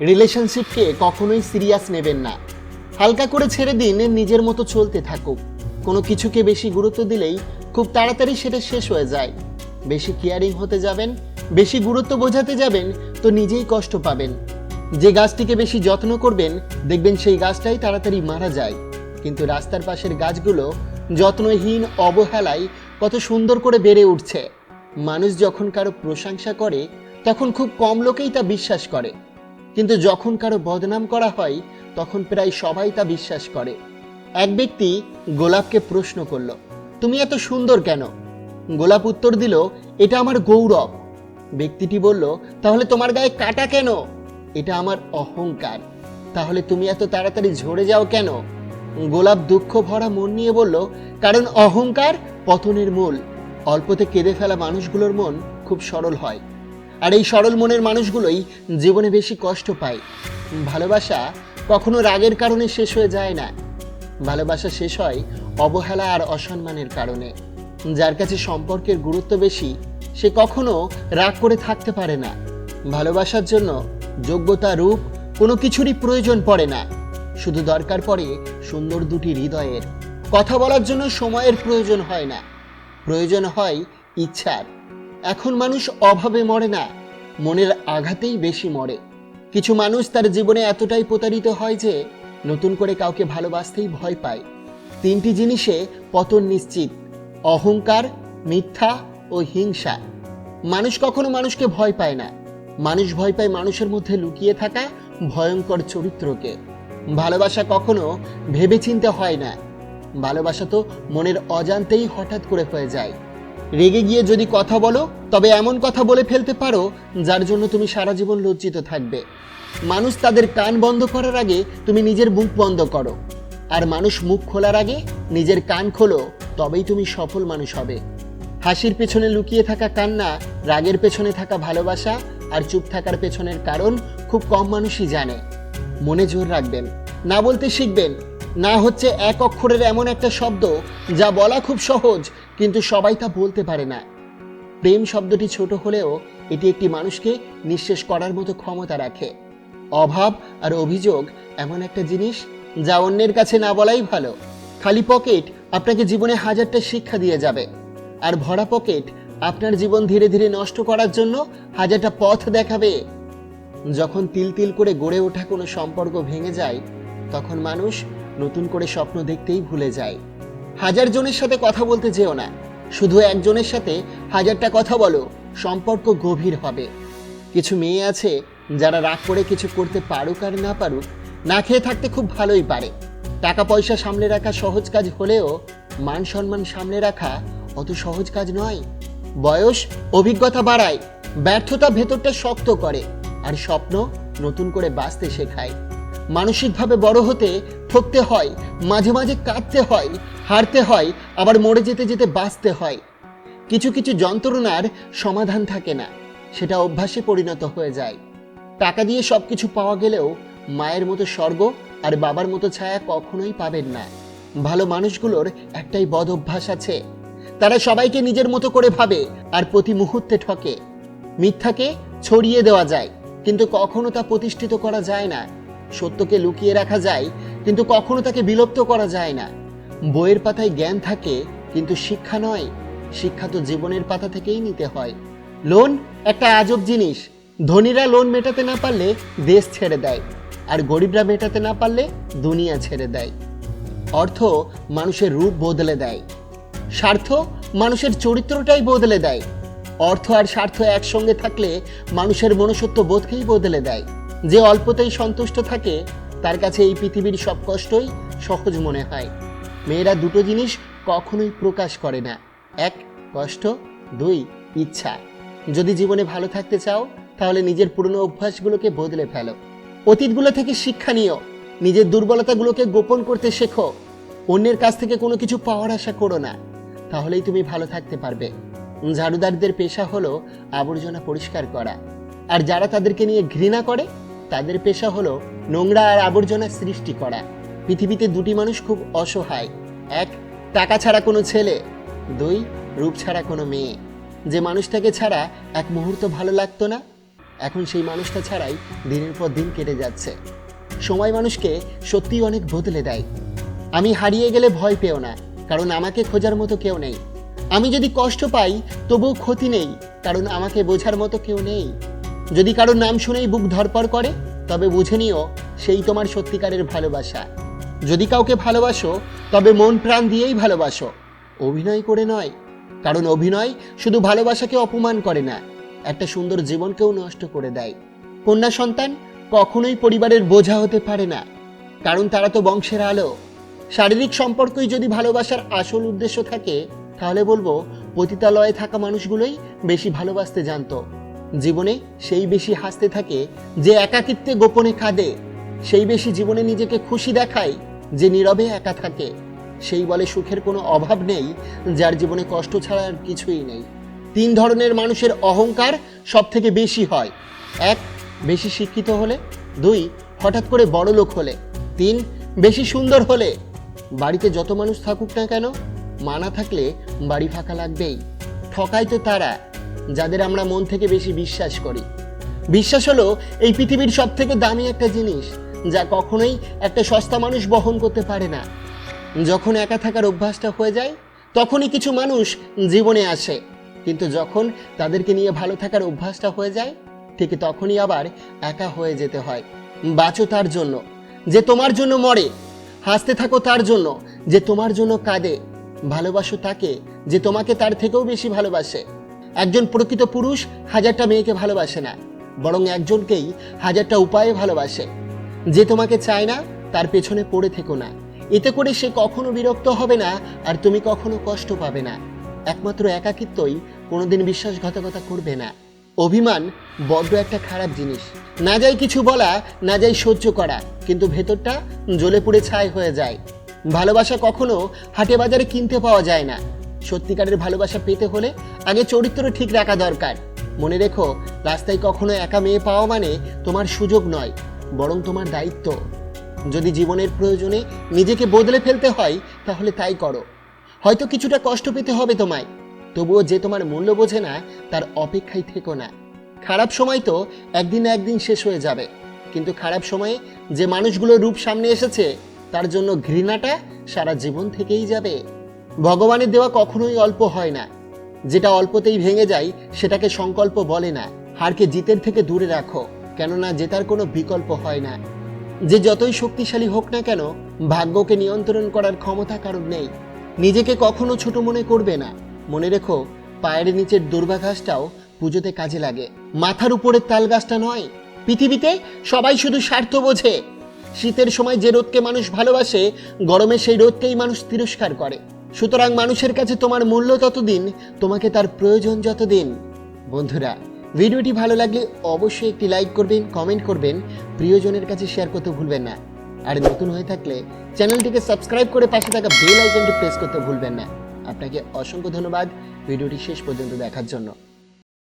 রিলেশনশিপকে কখনোই সিরিয়াস নেবেন না। হালকা করে ছেড়ে দিন, নিজের মতো চলতে থাকুক। কোনো কিছুকে বেশি গুরুত্ব দিলেই খুব তাড়াতাড়ি সেটা শেষ হয়ে যায়। বেশি কেয়ারিং হতে যাবেন, বেশি গুরুত্ব বোঝাতে যাবেন, তো নিজেই কষ্ট পাবেন। যে গাছটিকে বেশি যত্ন করবেন, দেখবেন সেই গাছটাই তাড়াতাড়ি মারা যায়। কিন্তু রাস্তার পাশের গাছগুলো যত্নহীন অবহেলায় কত সুন্দর করে বেড়ে উঠছে। মানুষ যখন কারও প্রশংসা করে, তখন খুব কম লোকেই তা বিশ্বাস করে। কিন্তু যখন কারও বদনাম করা হয়, তখন প্রায় সবাই তা বিশ্বাস করে। এক ব্যক্তি গোলাপকে প্রশ্ন করল, তুমি এত সুন্দর কেন? গোলাপ উত্তর দিল, এটা আমার গৌরব। ব্যক্তিটি বলল, তাহলে তোমার গায়ে কাটা কেন? এটা আমার অহংকার। তাহলে তুমি এত তাড়াতাড়ি ঝরে যাও কেন? গোলাপ দুঃখ ভরা মন নিয়ে বলল, কারণ অহংকার পতনের মূল। অল্পতে কেঁদে ফেলা মানুষগুলোর মন খুব সরল হয়। আর এই সরল মনের মানুষগুলোই জীবনে বেশি কষ্ট পায়। ভালোবাসা কখনো রাগের কারণে শেষ হয়ে যায় না। ভালোবাসা শেষ হয় অবহেলা আর অসম্মানের কারণে। যার কাছে সম্পর্কের গুরুত্ব বেশি, সে কখনো রাগ করে থাকতে পারে না। ভালোবাসার জন্য যোগ্যতা রূপ কোনো কিছুরই প্রয়োজন পড়ে না। শুধু দরকার পড়ে সুন্দর দুটি হৃদয়ের। কথা বলার জন্য সময়ের প্রয়োজন হয় না। প্রয়োজন হয় ইচ্ছার। এখন মানুষ অভাবে মরে না, মনের আঘাতেই বেশি মরে। কিছু মানুষ তার জীবনে এতটাই প্রতারিত হয় যে, নতুন করে কাউকে ভালোবাসতেই ভয় পায়। তিনটি জিনিসে পতন নিশ্চিত, অহংকার, মিথ্যা ও হিংসা। মানুষ কখনো মানুষকে ভয় পায় না। মানুষ ভয় পায় মানুষের মধ্যে লুকিয়ে থাকা ভয়ঙ্কর চরিত্রকে। ভালোবাসা কখনো ভেবেচিন্তে হয় না। ভালোবাসা তো মনের অজান্তেই হঠাৎ করে হয়ে যায়। রেগে গিয়ে যদি কথা বলো, তবে এমন কথা বলে ফেলতে পারো যার জন্য তুমি সারা জীবন লজ্জিত থাকবে। মানুষ তাদের কান বন্ধ করার আগে তুমি নিজের মুখ বন্ধ করো। আর মানুষ মুখ খোলার আগে নিজের কান খোলো, তবেই তুমি সফল মানুষ হবে। হাসির পেছনে লুকিয়ে থাকা কান্না, রাগের পেছনে থাকা ভালোবাসা আর চুপ থাকার পেছনের কারণ খুব কম মানুষই জানে। মনে জোর রাখবেন। না বলতে শিখবেন না হচ্ছে এক অক্ষরের এমন একটা শব্দ যা বলা খুব সহজ, কিন্তু সবাই তা বলতে পারে না। প্রেম শব্দটি ছোট হলেও এটি একটি মানুষকে নিঃশেষ করার মতো ক্ষমতা রাখে। অভাব আর অভিযোগ এমন একটা জিনিস যা অন্যের কাছে না বলাই ভালো। খালি পকেট আপনাকে জীবনে হাজারটা শিক্ষা দিয়ে যাবে। আর ভরা পকেট আপনার জীবন ধীরে ধীরে নষ্ট করার জন্য হাজারটা পথ দেখাবে। যখন তিল তিল করে গড়ে ওঠা কোনো সম্পর্ক ভেঙে যায়, তখন মানুষ নতুন করে স্বপ্ন দেখতেই ভুলে যায়। হাজার জনের সাথে কথা বলতে যেও না। শুধু একজনের সাথে হাজারটা কথা বলো, সম্পর্ক গভীর হবে। কিছু মেয়ে আছে যারা রাগ করে কিছু করতে পারুক আর না পারুক, না খেয়ে থাকতে খুব ভালোই পারে। টাকা পয়সা সামলে রাখা সহজ কাজ হলেও মান সম্মান সামলে রাখা অত সহজ কাজ নয়। বয়স, অভিজ্ঞতা বাড়ায়, ব্যর্থতা ভেতরটা শক্ত করে, আর স্বপ্ন নতুন করে বাঁচতে শেখায়। মানসিকভাবে বড় হতে ঠকতে হয়, মাঝে মাঝে কাঁদতে হয়, হারতে হয়, আবার মরে যেতে যেতে বাঁচতে হয়। কিছু কিছু যন্ত্রণার সমাধান থাকে না, সেটা অভ্যাসে পরিণত হয়ে যায়। টাকা দিয়ে সব কিছু পাওয়া গেলেও মায়ের মতো স্বর্গ আর বাবার মতো ছায়া কখনোই পাবেন না। ভালো মানুষগুলোর একটাই বদ অভ্যাস আছে, তারা সবাইকে নিজের মতো করে ভাবে আর প্রতি মুহূর্তে ঠকে। মিথ্যাকে ছড়িয়ে দেওয়া যায়, কিন্তু কখনো তা প্রতিষ্ঠিত করা যায় না। সত্যকে লুকিয়ে রাখা যায়, কিন্তু কখনো তাকে বিলুপ্ত করা যায় না। বইয়ের পাতায় জ্ঞান থাকে, কিন্তু শিক্ষা নয়। শিক্ষা তো জীবনের পাতা থেকেই নিতে হয়। লোন একটা আজব জিনিস। ধনীরা লোন মেটাতে না পারলে দেশ ছেড়ে দেয়, আর গরিবরা মেটাতে না পারলে দুনিয়া ছেড়ে দেয়। অর্থ মানুষের রূপ বদলে দেয়। স্বার্থ মানুষের চরিত্রটাই বদলে দেয়। অর্থ আর স্বার্থ একসঙ্গে থাকলে মানুষের মনুষ্যত্ব বোধকেই বদলে দেয়। যে অল্পতেই সন্তুষ্ট থাকে, তার কাছে এই পৃথিবীর সব কষ্টই সহজ মনে হয়। মেয়েরা দুটো জিনিস কখনোই প্রকাশ করে না। এক, কষ্ট। দুই, ইচ্ছা। যদি জীবনে ভালো থাকতে চাও, তাহলে নিজের পুরনো অভ্যাসগুলোকে বদলে ফেলো। অতীতগুলো থেকে শিক্ষা নিও। নিজের দুর্বলতাগুলোকে গোপন করতে শেখো। অন্যের কাছ থেকে কোনো কিছু পাওয়ার আশা করো না। তাহলেই তুমি ভালো থাকতে পারবে। ঝাড়ুদারদের পেশা হলো আবর্জনা পরিষ্কার করা। আর যারা তাদেরকে নিয়ে ঘৃণা করে তাদের পেশা হলো নোংরা আর আবর্জনা সৃষ্টি করা। পৃথিবীতে দুটি মানুষ খুব অসহায়। এক, টাকা ছাড়া কোনো ছেলে। দুই, রূপ ছাড়া কোনো মেয়ে। যে মানুষটাকে ছাড়া এক মুহূর্ত ভালো লাগতো না, এখন সেই মানুষটা ছাড়াই দিনের পর দিন কেটে যাচ্ছে। সময় মানুষকে সত্যিই অনেক বদলে দেয়। আমি হারিয়ে গেলে ভয় পেও না, কারণ আমাকে খোঁজার মতো কেউ নেই। আমি যদি কষ্ট পাই, তবুও ক্ষতি নেই, কারণ আমাকে বোঝার মতো কেউ নেই। যদি কারোর নাম শুনেই বুক ধরপড় করে, তবে বুঝে নিও সেই তোমার সত্যিকারের ভালোবাসা। যদি কাউকে ভালোবাসো, তবে মন প্রাণ দিয়েই ভালোবাসো। অভিনয় করে নয়, কারণ অভিনয় শুধু ভালোবাসাকে অপমান করে না, একটা সুন্দর জীবনকেও নষ্ট করে দেয়। কন্যা সন্তান কখনোই পরিবারের বোঝা হতে পারে না, কারণ তারা তো বংশের আলো। শারীরিক সম্পর্কই যদি ভালোবাসার আসল উদ্দেশ্য থাকে, তাহলে বলব, পতিতালয়ে থাকা মানুষগুলোই বেশি ভালোবাসতে জানতো। জীবনে সেই বেশি হাসতে থাকে, যে একাকিত্বে গোপনে কাঁদে, সেই বেশি জীবনে নিজেকে খুশি দেখায়, যে নীরবে একা থাকে। সেই বলে সুখের কোনো অভাব নেই, যার জীবনে কষ্ট ছাড়া আর কিছুই নেই। তিন ধরনের মানুষের অহংকার সব থেকে বেশি হয়। এক, বেশি শিক্ষিত হলে। দুই, হঠাৎ করে বড় লোক হলে। তিন, বেশি সুন্দর হলে। বাড়িতে যত মানুষ থাকুক না কেন, মানা থাকলে বাড়ি ফাঁকা লাগবেই। ঠকায় তো তারা। যাদের আমরা মন থেকে বেশি বিশ্বাস করি। বিশ্বাস হলো এই পৃথিবীর সব থেকে দামি একটা জিনিস, যা কখনোই একটা সস্তা মানুষ বহন করতে পারে না। যখন একা থাকার অভ্যাসটা হয়ে যায়, তখনই কিছু মানুষ জীবনে আসে। কিন্তু যখন তাদেরকে নিয়ে ভালো থাকার অভ্যাসটা হয়ে যায়, ঠিক তখনই আবার একা হয়ে যেতে হয়। বাঁচো তার জন্য, যে তোমার জন্য মরে। হাসতে থাকো তার জন্য, যে তোমার জন্য কাঁদে। ভালোবাসো তাকে, যে তোমাকে তার থেকেও বেশি ভালোবাসে। একজন প্রকৃত পুরুষ হাজারটা মেয়েকে ভালোবাসে না, বরং একজনকেই হাজারটা উপায়ে ভালোবাসে। যে তোমাকে চায় না, তার পেছনে পড়ে থেকো না। এতে করে সে কখনো বিরক্ত হবে না, আর তুমি কখনো কষ্ট পাবে না। একমাত্র একাকিত্বই কোনোদিন বিশ্বাসঘাতকতা করবে না। অভিমান বড্ড একটা খারাপ জিনিস। না যাই কিছু বলা, না যাই সহ্য করা, কিন্তু ভেতরটা জ্বলে পুড়ে ছাই হয়ে যায়। ভালোবাসা কখনো হাটে বাজারে কিনতে পাওয়া যায় না। সত্যিকারের ভালোবাসা পেতে হলে আগে চরিত্র ঠিক রাখা দরকার। মনে রেখো, রাস্তায় কখনো একা মেয়ে পাওয়া মানে তোমার সুযোগ নয়, বরং তোমার দায়িত্ব। যদি জীবনের প্রয়োজনে নিজেকে বদলে ফেলতে হয়, তাহলে তাই করো। হয়তো কিছুটা কষ্ট পেতে হবে তোমায়, তবুও যে তোমার মূল্য বোঝে না, তার অপেক্ষায় থেকো না। খারাপ সময় তো একদিন না একদিন শেষ হয়ে যাবে, কিন্তু খারাপ সময়ে যে মানুষগুলো রূপ সামনে এসেছে, তার জন্য ঘৃণাটা সারা জীবন থেকেই যাবে। ভগবানের দেওয়া কখনোই অল্প হয় না। যেটা অল্পতেই ভেঙে যায়, সেটাকে সংকল্প বলে না। হারকে জিতের থেকে দূরে রাখো, কেননা জেতার কোনো বিকল্প হয় না। যে যতই শক্তিশালী হোক না কেন, ভাগ্যকে নিয়ন্ত্রণ করার ক্ষমতা কারণ নেই। নিজেকে কখনো ছোট মনে করবে না। মনে রেখো, পায়ের নিচের দুর্বাঘাসটাও পুজোতে কাজে লাগে। মাথার উপরের তাল গাছটা নয়। পৃথিবীতে সবাই শুধু স্বার্থ বোঝে। শীতের সময় যে রোদকে মানুষ ভালোবাসে, গরমে সেই রোদকেই মানুষ তিরস্কার করে। সুতরাং মানুষের কাছে তোমার মূল্য ততদিন, তোমাকে তার প্রয়োজন যতদিন। বন্ধুরা, ভিডিওটি ভালো লাগলে অবশ্যই একটি লাইক করবেন, কমেন্ট করবেন, প্রিয়জনের কাছে শেয়ার করতে ভুলবেন না। আর নতুন হয়ে থাকলে চ্যানেলটিকে সাবস্ক্রাইব করে পাশে থাকা বেল আইকনটি প্রেস করতে ভুলবেন না। আপনাকে অসংখ্য ধন্যবাদ, ভিডিওটি শেষ পর্যন্ত দেখার জন্য।